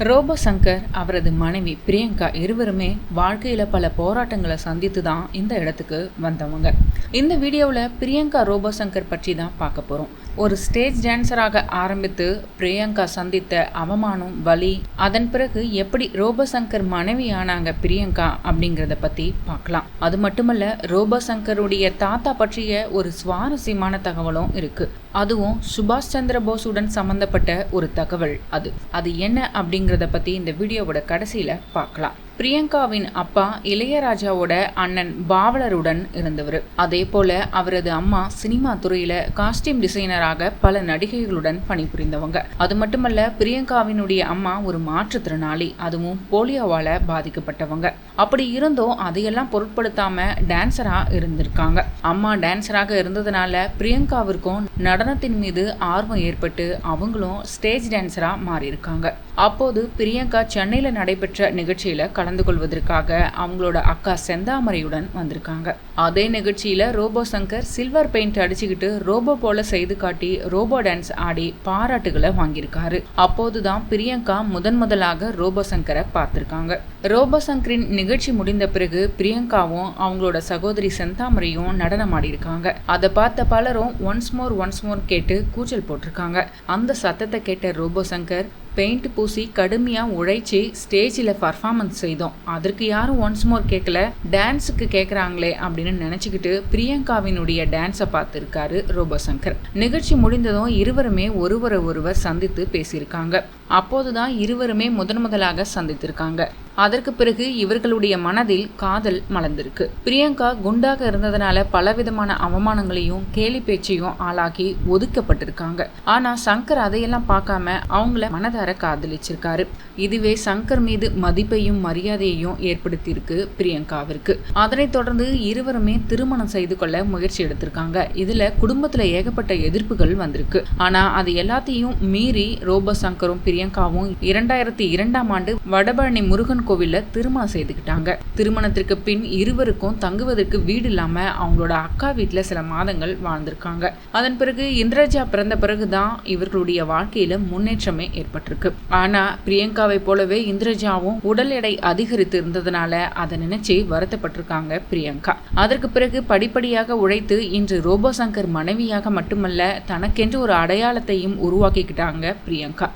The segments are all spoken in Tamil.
ரோபோ சங்கர் அவரது மனைவி பிரியங்கா இருவருமே வாழ்க்கையில் பல போராட்டங்களை சந்தித்து தான் இந்த இடத்துக்கு வந்தவங்க. இந்த வீடியோவில் பிரியங்கா ரோபோ சங்கர் பற்றி தான் பார்க்க போகிறோம் ஒரு ஸ்டேஜ் டான்சராக ஆரம்பித்து பிரியங்கா சந்தித்த அவமானம் வலி அதன் பிறகு எப்படி ரோபசங்கர் மனைவி ஆனாங்க பிரியங்கா அப்படிங்கிறத பற்றி பார்க்கலாம். அது மட்டுமல்ல ரோபசங்கருடைய தாத்தா பற்றிய ஒரு சுவாரஸ்யமான தகவலும் இருக்கு. அதுவும் சுபாஷ் சந்திர போஸுடன் சம்பந்தப்பட்ட ஒரு தகவல் அது. அது என்ன அப்படிங்கிறத பற்றி இந்த வீடியோவோட கடைசியில் பார்க்கலாம். பிரியங்காவின் அப்பா இளையராஜாவோட அண்ணன் பாவலருடன் இருந்தவர். அதே போல அவரது அம்மா சினிமா துறையில காஸ்டியூம் டிசைனராக பல நடிகைகளுடன் பணிபுரிந்தவங்க. அது மட்டுமல்ல பிரியங்காவினுடைய அம்மா ஒரு மாற்றுத்திறனாளி அதுவும் போலியோவால பாதிக்கப்பட்டவங்க. அப்படி இருந்தும் அதையெல்லாம் பொருட்படுத்தாம டான்ஸராக இருந்திருக்காங்க. அம்மா டான்சராக இருந்ததுனால பிரியங்காவிற்கும் நடனத்தின் மீது ஆர்வம் ஏற்பட்டு அவங்களும் ஸ்டேஜ் டான்ஸராக மாறியிருக்காங்க. அப்போது பிரியங்கா சென்னையில் நடைபெற்ற நிகழ்ச்சியில் கலந்து கொள்வதற்காக அவங்களோட அக்கா செந்தாமரையுடன் வந்திருக்காங்க. அதே நிகழ்ச்சியில் ரோபோ சங்கர் சில்வர் பெயிண்ட் அடிச்சுக்கிட்டு ரோபோ போல செய்து காட்டி ரோபோ டான்ஸ் ஆடி பாராட்டுகளை வாங்கியிருக்காரு. அப்போதுதான் பிரியங்கா முதன் முதலாக ரோபோ சங்கரை பார்த்திருக்காங்க. ரோபோ சங்கரின் நிகழ்ச்சி நிகழ்ச்சி முடிந்த பிறகு பிரியங்காவும் அவங்களோட சகோதரி செந்தாமரையும் நடனம் இருக்காங்க அதை பார்த்த பலரும் ஒன்ஸ் மோர் ஒன்ஸ் மோர் கேட்டு கூச்சல் போட்டிருக்காங்க. அந்த சத்தத்தை கேட்ட ரோபோ சங்கர் பெயிண்ட் பூசி கடுமையாக உழைச்சி ஸ்டேஜில் பர்ஃபார்மன்ஸ் செய்தோம். அதற்கு யாரும் ஒன்ஸ் மோர் கேட்கல. டான்ஸுக்கு கேட்குறாங்களே அப்படின்னு நினச்சிக்கிட்டு பிரியங்காவினுடைய டான்ஸை பார்த்துருக்காரு ரோபோசங்கர். நிகழ்ச்சி முடிந்ததும் இருவருமே ஒருவரை ஒருவர் சந்தித்து பேசியிருக்காங்க. அப்போதுதான் இருவருமே முதன் முதலாக சந்தித்திருக்காங்க. அதற்கு பிறகு இவர்களுடைய மனதில் காதல் மலர்ந்திருக்கு. பிரியங்கா குண்டாக இருந்ததுனால பலவிதமான அவமானங்களையும் கேலி பேச்சையும் ஆளாகி ஒதுக்கப்பட்டிருக்காங்க. ஆனா சங்கர் அதையெல்லாம் பார்க்காம அவங்கள மனதார காதலிச்சிருக்காரு. இதுவே சங்கர் மீது மதிப்பையும் மரியாதையையும் ஏற்படுத்தியிருக்கு பிரியங்காவிற்கு. அதனைத் தொடர்ந்து இருவருமே திருமணம் செய்து கொள்ள முயற்சி எடுத்திருக்காங்க. இதுல குடும்பத்துல ஏகப்பட்ட எதிர்ப்புகள் வந்திருக்கு. ஆனா அது எல்லாத்தையும் மீறி ரோபோ சங்கரும் பிரியங்காவும் இரண்டாயிரத்தி இரண்டாம் ஆண்டு வடபழனி முருகன் கோவிலில் திருமணம் செய்துக்கிட்டாங்க. திருமணத்திற்கு பின் இருவருக்கும் தங்குவதற்கு வீடு இல்லாம அவங்களோட அக்கா வீட்டில் சில மாதங்கள் வாழ்ந்திருக்காங்க. அதன் பிறகு இந்திரஜா பிறந்த பிறகுதான் இவர்களுடைய வாழ்க்கையில முன்னேற்றமே ஏற்பட்டிருக்கு. ஆனா பிரியங்காவை போலவே இந்திரஜாவும் உடல் எடை அதிகரித்து இருந்ததுனால அதை நினைச்சு வருத்தப்பட்டிருக்காங்க பிரியங்கா. அதற்கு பிறகு படிப்படியாக உழைத்து இன்று ரோபோ சங்கர் மனைவியாக மட்டுமல்ல தனக்கென்று ஒரு அடையாளத்தையும் உருவாக்கிக்கிட்டாங்க பிரியங்கா.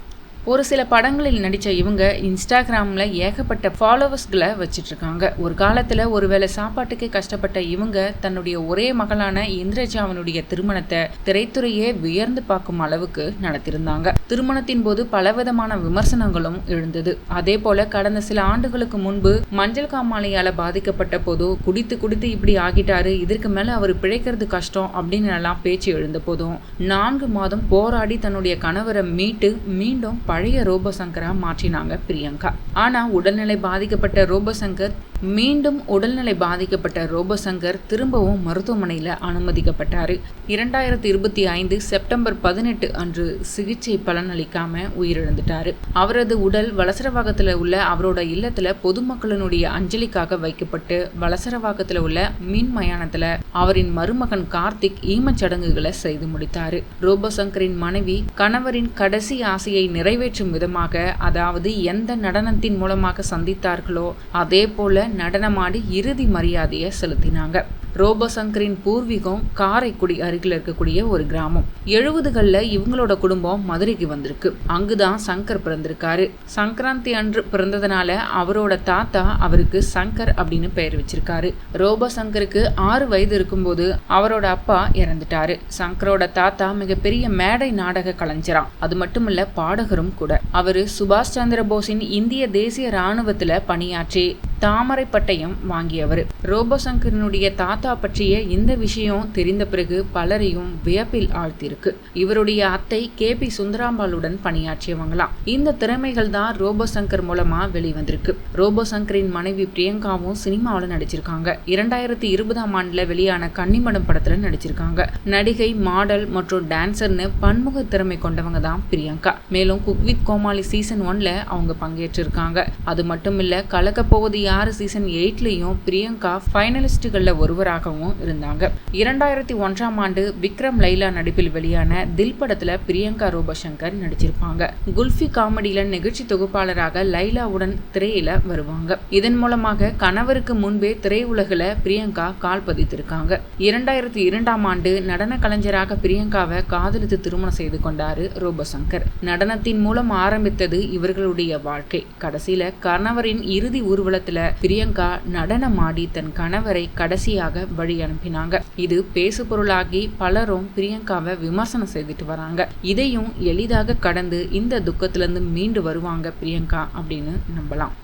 ஒரு சில படங்களில் நடித்த இவங்க இன்ஸ்டாகிராமில் ஏகப்பட்ட ஃபாலோவர்ஸ்களை வச்சிட்ருக்காங்க. ஒரு காலத்தில் ஒருவேளை சாப்பாட்டுக்கே கஷ்டப்பட்ட இவங்க தன்னுடைய ஒரே மகளான இந்திரஜாவனுடைய திருமணத்தை திரைத்துறையே வியர்ந்து பார்க்கும் அளவுக்கு நடத்தியிருந்தாங்க திருமணத்தின் போது பலவிதமான விமர்சனங்களும் எழுந்தது. அதே போல கடந்த சில ஆண்டுகளுக்கு முன்பு மஞ்சள் காமாலையால் பாதிக்கப்பட்ட போதும் குடித்து குடித்து இப்படி ஆகிட்டாரு இதற்கு மேலே அவர் பிழைக்கிறது கஷ்டம் அப்படின்னு எல்லாம் பேச்சு எழுந்த போதும் நான்கு மாதம் போராடி தன்னுடைய கணவரை மீட்டு மீண்டும் பழைய ரோபோசங்கராக மாற்றினாங்க பிரியங்கா. ஆனால் உடல்நிலை பாதிக்கப்பட்ட ரோபோசங்கர் மீண்டும் உடல்நிலை பாதிக்கப்பட்ட ரோபசங்கர் திரும்பவும் மருத்துவமனையில் அனுமதிக்கப்பட்டார். இரண்டாயிரத்தி இருபத்தி ஐந்து செப்டம்பர் பதினெட்டு அன்று சிகிச்சை பலனளிக்காம உயிரிழந்துட்டார். அவரது உடல் வலசரவாகத்தில் உள்ள அவரோட இல்லத்தில் பொதுமக்களினுடைய அஞ்சலிக்காக வைக்கப்பட்டு வலசரவாக்கத்தில் உள்ள மின் மயானத்தில் அவரின் மருமகன் கார்த்திக் ஈமச்சடங்குகளை செய்து முடித்தார். ரோபசங்கரின் மனைவி கணவரின் கடைசி ஆசையை நிறைவேற்றும் விதமாக அதாவது எந்த நடனத்தின் மூலமாக சந்தித்தார்களோ அதே போல நடனமாடி இறுதி மரியாதையை செலுத்தினாங்க. ரோபசங்கரின் பூர்வீகம் காரைக்குடி அருகில் இருக்கக்கூடிய ஒரு கிராமம். எழுபதுகளில் இவங்களோட குடும்பம் மதுரைக்கு வந்திருக்கு. அங்குதான் சங்கர் பிறந்திருக்காரு. சங்கராந்தி அன்று பிறந்ததுனால அவரோட தாத்தா அவருக்கு சங்கர் அப்படின்னு பெயர் வச்சிருக்காரு. ரோபசங்கருக்கு ஆறு வயது இருக்கும்போது அவரோட அப்பா இறந்துட்டாரு. சங்கரோட தாத்தா மிகப்பெரிய மேடை நாடக கலைஞராம். அது மட்டுமல்ல பாடகரும் கூட. அவரு சுபாஷ் சந்திர போஸின் இந்திய தேசிய ராணுவத்துல பணியாற்றி தாமரை பட்டயம் வாங்கியவர். ரோபசங்கரனுடைய தாத்தா பற்றிய இந்த விஷயம் தெரிந்த பிறகு பலரையும் வியப்பில் ஆழ்த்தியிருக்கு. இவருடைய அத்தை கே. பி. சுந்தராம்பாளுடன் பணியாற்றியவங்களாம். இந்த திறமைகள் தான் ரோபோசங்கர் மூலமா வெளிவந்திருக்கு. ரோபோசங்கரின் மனைவி பிரியங்காவும் சினிமாவில் நடிச்சிருக்காங்க. இரண்டாயிரத்தி இருபதாம் ஆண்டுல வெளியான கன்னிமடம் படத்துல நடிச்சிருக்காங்க. நடிகை மாடல் மற்றும் டான்சர்னு பன்முக திறமை கொண்டவங்க தான் பிரியங்கா. மேலும் குக் வித் கோமாளி சீசன் ஒன்ல அவங்க பங்கேற்றிருக்காங்க. அது மட்டும் இல்ல கலக்க போவது ஆறு சீசன் எயிட்லேயும் பிரியங்கா ஃபைனலிஸ்டுகளில் ஒருவராகவும் இருந்தாங்க. இரண்டாயிரத்தி ஒன்றாம் ஆண்டு விக்ரம் லைலா நடிப்பில் வெளியான தில் படத்துல பிரியங்கா ரோபசங்கர் நடிச்சிருப்பாங்க. குல்ஃபி காமெடியில் நிகழ்ச்சி தொகுப்பாளராக லைலாவுடன் திரையில வருவாங்க. இதன் மூலமாக கணவருக்கு முன்பே திரையுலகில் பிரியங்கா கால் பதித்திருக்காங்க. இரண்டாயிரத்தி இரண்டாம் ஆண்டு நடன கலைஞராக பிரியங்காவை காதலித்து திருமணம் செய்து கொண்டாரு ரோபசங்கர். நடனத்தின் மூலம் ஆரம்பித்தது இவர்களுடைய வாழ்க்கை. கடைசியில் கணவரின் இறுதி ஊர்வலத்தில் பிரியங்கா நடனம் ஆடி தன் கணவரை கடைசியாக வழி அனுப்பினாங்க. இது பேசு பொருளாகி பலரும் பிரியங்காவை விமர்சனம் செய்துட்டு வராங்க. இதையும் எளிதாக கடந்து இந்த துக்கத்திலிருந்து மீண்டு வருவாங்க பிரியங்கா அப்படின்னு நம்பலாம்.